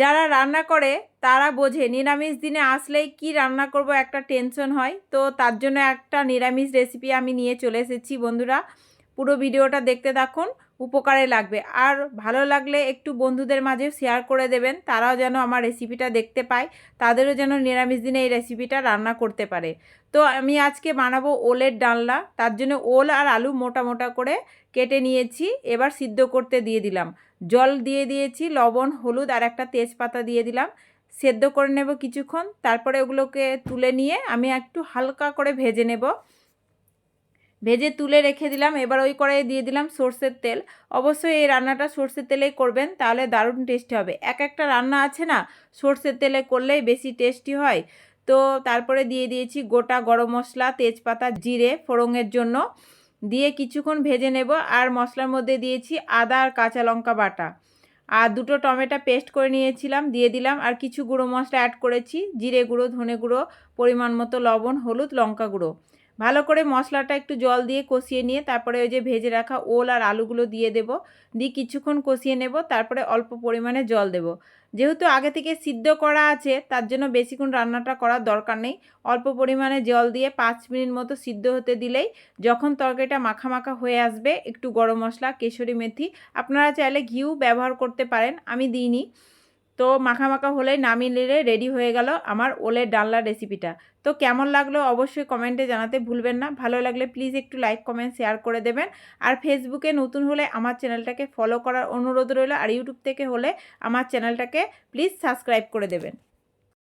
যারা রান্না করে, তারা বোঝে নিরামিষ দিনে আসলেই কি রান্না করব, একটা টেনশন হয়। তো তার জন্য একটা নিরামিষ রেসিপি আমি নিয়ে চলে এসেছি বন্ধুরা। পুরো ভিডিওটা দেখতে থাকুন। উপকারে লাগবে। আর ভালো লাগলে একটু বন্ধুদের মাঝে শেয়ার করে দেবেন, তারাও যেন আমার রেসিপিটা দেখতে পায়, তাদেরও যেন নিরামিষ দিনে এই রেসিপিটা রান্না করতে পারে। তো আমি আজকে বানাবো ওলের ডালনা, তার জন্য ওল আর আলু মোটা মোটা করে কেটে নিয়েছি, এবার সিদ্ধ করতে দিয়ে দিলাম। জল দিয়ে দিয়েছি, লবণ, হলুদ আর একটা তেজপাতা দিয়ে দিলাম। সেদ্ধ করে নেব কিছুক্ষণ, তারপরে ওগুলোকে তুলে নিয়ে আমি একটু হালকা করে ভেজে নেব। ভেজে তুলে রেখে দিলাম। এবার ওই কড়াইয়ে দিয়ে দিলাম সর্ষের তেল। অবশ্যই এই রান্নাটা সর্ষের তেলেই করবেন, তাহলে দারুণ টেস্টি হবে। এক একটা রান্না আছে না, সর্ষের তেলে করলেই বেশি টেস্টি হয়। তো তারপরে দিয়ে দিয়েছি গোটা গরম মশলা, তেজপাতা, জিরে ফোড়ঙের জন্য। দিয়ে কিছুক্ষণ ভেজে নেব আর মশলার মধ্যে দিয়েছি আদা আর কাঁচা লঙ্কা বাটা। আর দুটো টমেটো পেস্ট করে নিয়েছিলাম, দিয়ে দিলাম আর কিছু গুঁড়ো মশলা অ্যাড করেছি। জিরে গুঁড়ো, ধনে গুঁড়ো, পরিমাণ মতো লবণ, হলুদ, লঙ্কা গুঁড়ো। ভালো করে মশলাটা একটু জল দিয়ে কষিয়ে নিয়ে তারপরে ওই যে ভেজে রাখা ওল আর আলুগুলো দিয়ে দেব। দিয়ে কিছুক্ষণ কষিয়ে নেব, তারপরে অল্প পরিমাণে জল দেব। যেহেতু আগে থেকে সিদ্ধ করা আছে, তার জন্য বেশিক্ষণ রান্নাটা করার দরকার নেই। অল্প পরিমাণে জল দিয়ে পাঁচ মিনিট মতো সিদ্ধ হতে দিলেই যখন তরকারিটা মাখা মাখা হয়ে আসবে, একটু গরম মশলা, কেশরি মেথি, আপনারা চাইলে ঘিউ ব্যবহার করতে পারেন, আমি দিইনি। তো মাখা মাখা হলেই নামিয়ে নিলে রেডি হয়ে গেল আমার ওলের ডালনার রেসিপিটা তো কেমন লাগল অবশ্যই কমেন্টে জানাতে ভুলবেন না। ভালো লাগলে প্লিজ একটু লাইক কমেন্ট শেয়ার করে দেবেন। আর ফেসবুকে নতুন হলে আমার চ্যানেলটাকে ফলো করার অনুরোধ রইল। আর ইউটিউব থেকে হলে আমার চ্যানেলটাকে প্লিজ সাবস্ক্রাইব করে দেবেন।